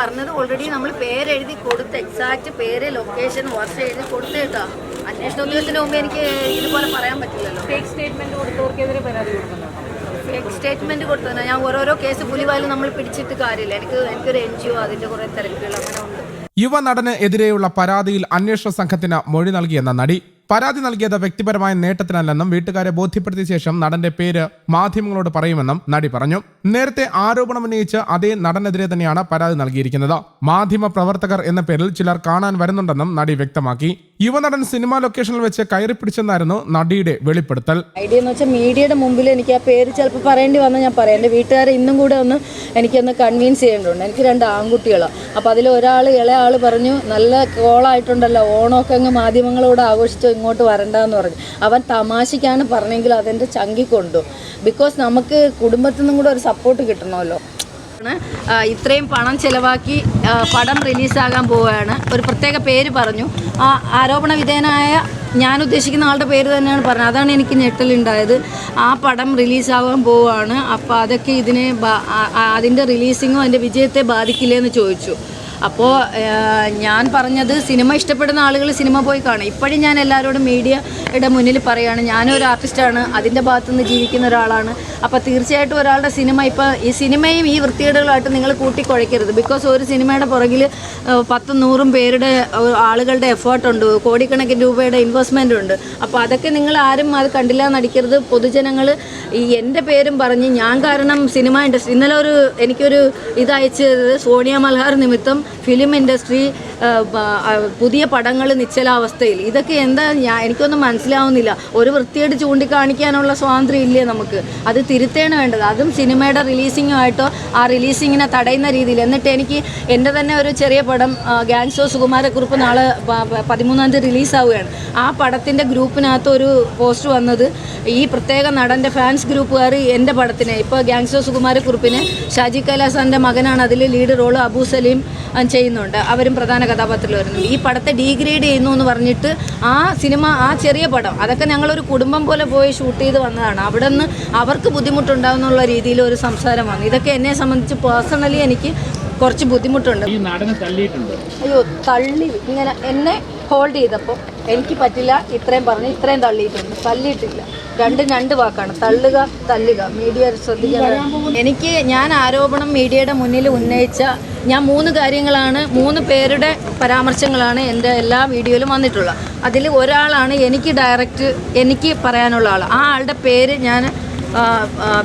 പറഞ്ഞത് ഓൾറെഡി നമ്മൾ പേരെഴുതി കൊടുത്ത് എക്സാക്ട് പേര് ലൊക്കേഷൻ വർഷം എഴുതി കൊടുത്ത് കേട്ടോ. അന്വേഷണ ഉദ്യോഗത്തിന് മുമ്പ് എനിക്ക് ഇതുപോലെ പറയാൻ പറ്റില്ലല്ലോ. ഫേക്ക് സ്റ്റേറ്റ്മെന്റ് കൊടുത്തവർക്കെതിരെ പരാതി കൊടുക്കുന്നുണ്ടോ ഫേക്ക് സ്റ്റേറ്റ്മെന്റ് കൊടുത്തത് ഞാൻ ഓരോരോ കേസ് പുലിവാലും നമ്മൾ പിടിച്ചിട്ട് കാര്യമില്ല. എനിക്ക് എനിക്കൊരു എൻ ജി ഒ അതിന്റെ കുറെ തിരക്കുകൾ അങ്ങനെ ഉണ്ട്. യുവനടന് എതിരെയുള്ള പരാതിയിൽ അന്വേഷണ സംഘത്തിന് മൊഴി നൽകിയെന്ന നടി. പരാതി നൽകിയത് വ്യക്തിപരമായ നേട്ടത്തിനല്ലെന്നും വീട്ടുകാരെ ബോധ്യപ്പെടുത്തിയ ശേഷം നടന്റെ പേര് മാധ്യമങ്ങളോട് പറയുമെന്നും നടി പറഞ്ഞു. നേരത്തെ ആരോപണം ഉന്നയിച്ച് അതേ നടനെതിരെ തന്നെയാണ് പരാതി നൽകിയിരിക്കുന്നത്. മാധ്യമ പ്രവർത്തകർ എന്ന പേരിൽ ചിലർ കാണാൻ വരുന്നുണ്ടെന്നും നടി വ്യക്തമാക്കി. യുവനടൻ സിനിമാ ലൊക്കേഷനിൽ വെച്ച് കയറി പിടിച്ചെന്നായിരുന്നു നടിയുടെ വെളിപ്പെടുത്തൽ. ഐഡിയ എന്ന് വെച്ചാൽ മീഡിയയുടെ മുമ്പിൽ എനിക്ക് ആ പേര് ചിലപ്പോൾ പറയേണ്ടി വന്നാൽ ഞാൻ പറയാം. എന്റെ വീട്ടുകാരെ ഇന്നും കൂടെ ഒന്ന് എനിക്കൊന്ന് കൺവീൻസ് ചെയ്യേണ്ടതുണ്ട്. എനിക്ക് രണ്ട് ആൺകുട്ടികളാണ് അപ്പോൾ അതിൽ ഒരാൾ ഇളയ ആൾ പറഞ്ഞു നല്ല കോളായിട്ടുണ്ടല്ലോ ഓണമൊക്കെ അങ്ങ് മാധ്യമങ്ങളോട് ആഘോഷിച്ചോ ഇങ്ങോട്ട് വരണ്ടെന്ന് പറഞ്ഞു. അവൻ തമാശയ്ക്കാണ് പറഞ്ഞെങ്കിൽ അതെന്റെ ചങ്കി കൊണ്ടു. ബിക്കോസ് നമുക്ക് കുടുംബത്തിൽ നിന്നും കൂടെ ഒരു സപ്പോർട്ട് കിട്ടണമല്ലോ. ഇത്രയും പണം ചെലവാക്കി പടം റിലീസാകാൻ പോവുകയാണ്. ഒരു പ്രത്യേക പേര് പറഞ്ഞു. ആ ആരോപണ വിധേയനായ ഞാൻ ഉദ്ദേശിക്കുന്ന ആളുടെ പേര് തന്നെയാണ് പറഞ്ഞത്. അതാണ് എനിക്ക് ഞെട്ടലുണ്ടായത്. ആ പടം റിലീസാകാൻ പോവുകയാണ്. അപ്പോൾ അതൊക്കെ ഇതിനെ അതിന്റെ റിലീസിങ്ങോ അതിന്റെ വിജയത്തെ ബാധിക്കില്ലേ എന്ന് ചോദിച്ചു. അപ്പോൾ ഞാൻ പറഞ്ഞത് സിനിമ ഇഷ്ടപ്പെടുന്ന ആളുകൾ സിനിമ പോയി കാണും. ഇപ്പോഴും ഞാൻ എല്ലാവരോടും മീഡിയയുടെ മുന്നിൽ പറയുകയാണ് ഞാനും ഒരു ആർട്ടിസ്റ്റാണ് അതിന്റെ ഭാഗത്തുനിന്ന് ജീവിക്കുന്ന ഒരാളാണ്. അപ്പോൾ തീർച്ചയായിട്ടും ഒരാളുടെ സിനിമ ഇപ്പോൾ ഈ സിനിമയും ഈ വൃത്തികേടുകളായിട്ട് നിങ്ങൾ കൂട്ടിക്കുഴയ്ക്കരുത്. ബിക്കോസ് ഒരു സിനിമയുടെ പുറകിൽ പത്തും നൂറും പേരുടെ ആളുകളുടെ എഫേർട്ടുണ്ട് കോടിക്കണക്കിന് രൂപയുടെ ഇൻവെസ്റ്റ്മെന്റ് ഉണ്ട്. അപ്പോൾ അതൊക്കെ നിങ്ങൾ ആരും അത് കണ്ടില്ല നടിക്കരുത്. പൊതുജനങ്ങൾ ഈ എന്റെ പേരും പറഞ്ഞ് ഞാൻ കാരണം സിനിമ ഇൻഡസ്ട്രി ഇന്നലെ ഒരു എനിക്കൊരു ഇതയച്ചത് സോണിയ മൽഹാർ നിമിത്തം. ഫിലിം ഇൻഡസ്ട്രി പുതിയ പടങ്ങൾ നിശ്ചലാവസ്ഥയിൽ. ഇതൊക്കെ എന്താ ഞാൻ എനിക്കൊന്നും മനസ്സിലാവുന്നില്ല. ഒരു വൃത്തിയായിട്ട് ചൂണ്ടിക്കാണിക്കാനുള്ള സ്വാതന്ത്ര്യം ഇല്ലേ നമുക്ക്? അത് തിരുത്തേണ് വേണ്ടത്. അതും സിനിമയുടെ റിലീസിങ്ങുമായിട്ടോ ആ റിലീസിങ്ങിനെ തടയുന്ന രീതിയിൽ. എന്നിട്ട് എനിക്ക് എന്റെ തന്നെ ഒരു ചെറിയ പടം ഗാങ്സോ സുകുമാരക്കുറിപ്പ് നാളെ പതിമൂന്നാം തീയതി റിലീസാവുകയാണ് ആ പടത്തിന്റെ ഗ്രൂപ്പിനകത്ത് ഒരു പോസ്റ്റ് വന്നത് ഈ പ്രത്യേക നടന്റെ ഫാൻസ് ഗ്രൂപ്പുകാർ എന്റെ പടത്തിനെ. ഇപ്പോൾ ഗാങ്സോ സുകുമാരക്കുറിപ്പിന് ഷാജി കൈലാസാന്റെ മകനാണ്. അതിൽ ലീഡ് റോൾ അബു സലീം ചെയ്യുന്നുണ്ട്. അവരും പ്രധാന കഥാപാത്രത്തിൽ വരുന്നുണ്ട് ഈ പടത്തെ ഡീഗ്രേഡ് ചെയ്യുന്നു എന്ന് പറഞ്ഞിട്ട് ആ സിനിമ ആ ചെറിയ പടം അതൊക്കെ ഞങ്ങളൊരു കുടുംബം പോലെ പോയി ഷൂട്ട് ചെയ്ത് വന്നതാണ്. അവിടെ നിന്ന് അവർക്ക് ബുദ്ധിമുട്ടുണ്ടാകുന്നുള്ള രീതിയിൽ ഒരു സംസാരം വന്നു. ഇതൊക്കെ എന്നെ സംബന്ധിച്ച് പേഴ്സണലി എനിക്ക് കുറച്ച് ബുദ്ധിമുട്ടുണ്ട്. ഈ നടനെ തള്ളിയിട്ടുണ്ട്. അയ്യോ തള്ളി. ഇങ്ങനെ എന്നെ ഹോൾഡ് ചെയ്തപ്പോൾ എനിക്ക് പറ്റില്ല ഇത്രയും പറഞ്ഞ് ഇത്രയും തള്ളിയിട്ടുണ്ട്. തള്ളിയിട്ടില്ല. രണ്ടും രണ്ട് വാക്കാണ്. തള്ളുക തള്ളുക മീഡിയ ശ്രദ്ധിക്കാൻ എനിക്ക് ഞാൻ ആരോപണം മീഡിയയുടെ മുന്നിൽ ഉന്നയിച്ച ഞാൻ മൂന്ന് കാര്യങ്ങളാണ് മൂന്ന് പേരുടെ പരാമർശങ്ങളാണ് എന്റെ എല്ലാ വീഡിയോയിലും വന്നിട്ടുള്ളത്. അതിൽ ഒരാളാണ് എനിക്ക് ഡയറക്റ്റ് എനിക്ക് പറയാനുള്ള ആൾ ആ ആളുടെ പേര് ഞാൻ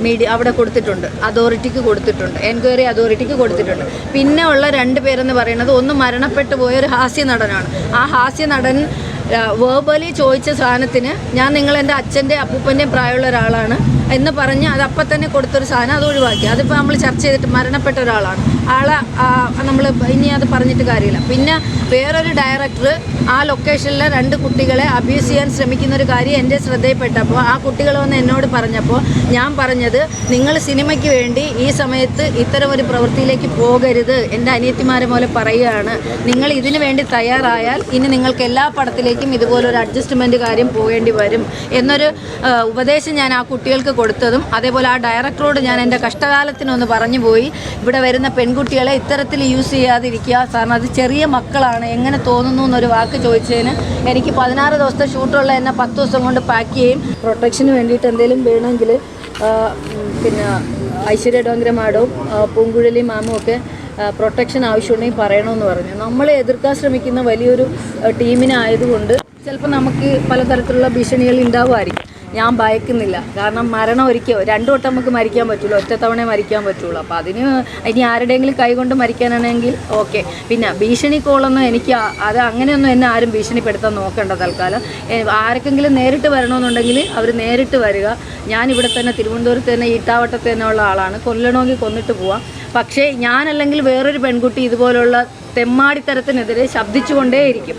മീഡിയ അവിടെ കൊടുത്തിട്ടുണ്ട്. അതോറിറ്റിക്ക് കൊടുത്തിട്ടുണ്ട്. എൻക്വയറി അതോറിറ്റിക്ക് കൊടുത്തിട്ടുണ്ട്. പിന്നെ ഉള്ള രണ്ട് പേരെന്ന് പറയുന്നത് ഒന്ന് മരണപ്പെട്ടു പോയ ഒരു ഹാസ്യ നടനാണ്. ആ ഹാസ്യ നടൻ വേർബലി ചോദിച്ച സാധനത്തിന് ഞാൻ നിങ്ങൾ എന്റെ അച്ഛന്റെ അപ്പൂപ്പന്റെയും പ്രായമുള്ള ഒരാളാണ്. എന്ന് പറഞ്ഞ് അത് അപ്പം തന്നെ കൊടുത്തൊരു സാധനം അത് ഒഴിവാക്കി. അതിപ്പോൾ നമ്മൾ ചർച്ച ചെയ്തിട്ട് മരണപ്പെട്ട ഒരാളാണ്. ആളെ നമ്മൾ ഇനി അത് പറഞ്ഞിട്ട് കാര്യമില്ല. പിന്നെ വേറൊരു ഡയറക്ടർ ആ ലൊക്കേഷനിലെ രണ്ട് കുട്ടികളെ അബ്യൂസ് ചെയ്യാൻ ശ്രമിക്കുന്ന ഒരു കാര്യം എന്റെ ശ്രദ്ധയിൽപ്പെട്ടപ്പോൾ ആ കുട്ടികൾ വന്ന് എന്നോട് പറഞ്ഞപ്പോൾ ഞാൻ പറഞ്ഞത് നിങ്ങൾ സിനിമയ്ക്ക് വേണ്ടി ഈ സമയത്ത് ഇത്തരം ഒരു പ്രവൃത്തിയിലേക്ക് പോകരുത് എന്റെ അനിയത്തിമാരെ പോലെ പറയുകയാണ്. നിങ്ങൾ ഇതിനു വേണ്ടി തയ്യാറായാൽ ഇനി നിങ്ങൾക്ക് എല്ലാ പടത്തിലേക്കും ഇതുപോലൊരു അഡ്ജസ്റ്റ്മെന്റ് കാര്യം പോകേണ്ടി വരും എന്നൊരു ഉപദേശം ഞാൻ ആ കുട്ടികൾക്ക് കൊടുത്തതും അതേപോലെ ആ ഡയറക്ടറോട് ഞാൻ എന്റെ കഷ്ടകാലത്തിനൊന്ന് പറഞ്ഞു പോയി. ഇവിടെ വരുന്ന പെൺകുട്ടികളെ ഇത്തരത്തിൽ യൂസ് ചെയ്യാതിരിക്കുക. കാരണം അത് ചെറിയ മക്കളാണ്. എങ്ങനെ തോന്നുന്നു എന്നൊരു വാക്ക് ചോദിച്ചതിന് എനിക്ക് പതിനാറ് ദിവസത്തെ ഷൂട്ടുള്ള എന്നെ പത്ത് ദിവസം കൊണ്ട് പാക്ക് ചെയ്യും. പ്രൊട്ടക്ഷന് വേണ്ടിയിട്ട് എന്തെങ്കിലും വേണമെങ്കിൽ പിന്നെ ഐശ്വര്യ ഡോങ്കര മാഡവും പൂങ്കുഴലി മാമും ഒക്കെ പ്രൊട്ടക്ഷൻ ആവശ്യമുണ്ടെങ്കിൽ പറയണമെന്ന് പറഞ്ഞു. നമ്മളെ എതിർക്കാൻ ശ്രമിക്കുന്ന വലിയൊരു ടീമിനായതുകൊണ്ട് ചിലപ്പോൾ നമുക്ക് പലതരത്തിലുള്ള ഭീഷണികൾ ഉണ്ടാവുമായിരിക്കും. ഞാൻ ഭയക്കുന്നില്ല. കാരണം മരണം ഒരിക്കൽ രണ്ടു വട്ടം നമുക്ക് മരിക്കാൻ പറ്റുള്ളൂ. ഒറ്റത്തവണ മരിക്കാൻ പറ്റുള്ളൂ. അപ്പോൾ അതിന് ഇനി ആരുടെയെങ്കിലും കൈകൊണ്ട് മരിക്കാനാണെങ്കിൽ ഓക്കെ. പിന്നെ ഭീഷണി കോളൊന്നും എനിക്ക് അത് അങ്ങനെയൊന്നും എന്നെ ആരും ഭീഷണിപ്പെടുത്താൻ നോക്കേണ്ട തൽക്കാലം. ആർക്കെങ്കിലും നേരിട്ട് വരണമെന്നുണ്ടെങ്കിൽ അവർ നേരിട്ട് വരിക. ഞാൻ ഇവിടെ തന്നെ തിരുവനന്തപുരത്ത് തന്നെ ഈട്ടാവട്ടത്ത് തന്നെ ഉള്ള ആളാണ്. കൊല്ലണമെങ്കിൽ കൊന്നിട്ട് പോവാം. പക്ഷേ ഞാനല്ലെങ്കിൽ വേറൊരു പെൺകുട്ടി ഇതുപോലുള്ള തെമ്മാടിത്തരത്തിനെതിരെ ശബ്ദിച്ചുകൊണ്ടേയിരിക്കും.